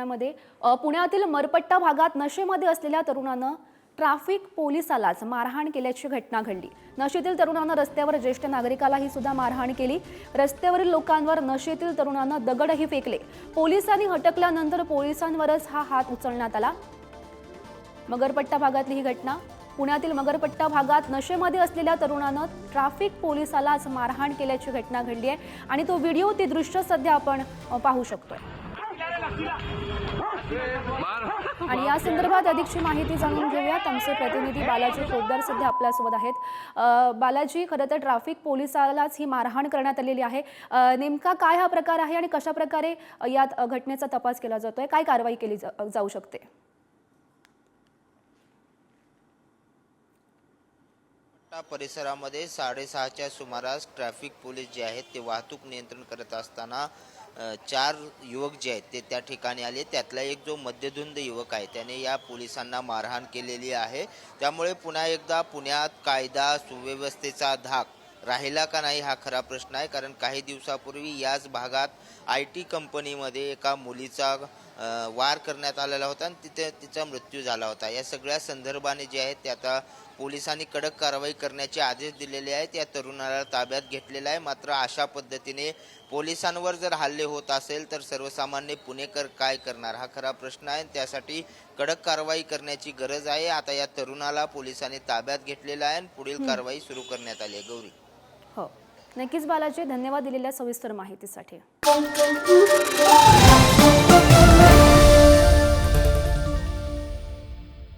मध्ये पुण्यातील मरपट्टा भागात नशेमध्ये असलेल्या तरुणानं ट्रॅफिक पोलिसालाच मारहाण केल्याची घटना घडली. नशेतील तरुणानं रस्त्यावर ज्येष्ठ नागरिकालाही सुद्धा मारहाण केली. रस्त्यावरील लोकांवर नशेतील तरुणानं दगडही फेकले. पोलिसांनी हटकल्यानंतर पोलिसांवरच हा हात उचलण्यात आला. मगरपट्टा भागातली ही घटना पुण्यातील मगरपट्टा भागात नशेमध्ये असलेल्या तरुणानं ट्रॅफिक पोलिसालाच मारहाण केल्याची घटना घडली आहे आणि तो व्हिडिओ ते दृश्य सध्या आपण पाहू शकतोय. आणि या संदर्भात अधिकची माहिती जाणून घेऊयात. आमचे प्रतिनिधी बालाजी पोद्दार सध्या आपल्यासोबत आहेत. बालाजी खरं तर ट्रॅफिक पोलिसालाच ही मारहाण करण्यात आलेली आहे. नेमका काय हा प्रकार आहे आणि कशा प्रकारे यात घटनेचा तपास केला जातोय? काय कारवाई केली जा- जाऊ शकते? परिसरामध्ये साडेसहाच्या सुमारास ट्रॅफिक पोलीस जे आहेत ते वाहतूक नियंत्रण करत असताना चार युवक जे आहेत ते त्या ठिकाणी आले. त्यातला एक जो मध्यधुंद युवक आहे त्याने या पोलिसांना मारहाण केलेली आहे. त्यामुळे पुन्हा एकदा पुण्यात कायदा सुव्यवस्थेचा धाक राहिला का नाही हा खरा प्रश्न आहे. कारण काही दिवसापूर्वी याच भागात आय टी कंपनीमध्ये एका मुलीचा वार करण्यात आलेला होता आणि तिथे तिचा मृत्यू झाला होता. या सगळ्या संदर्भाने जे आहेत ते आता पोलिसांनी कडक कारवाई करण्याचे आदेश दिलेले आहेत. या तरुणाला ताब्यात घेतलेला आहे. मात्र अशा पद्धतीने पोलिसांवर जर हल्ले होत असेल तर सर्वसामान्य पुणेकर काय करणार? हा खरा प्रश्न आहे त्यासाठी कडक कारवाई करण्याची गरज आहे. आता या तरुणाला पोलिसांनी ताब्यात घेतलेला आहे आणि पुढील कारवाई सुरू करण्यात आली आहे. गौरी. हो. नक्कीच बालाजी धन्यवाद दिलेल्या सविस्तर माहितीसाठी.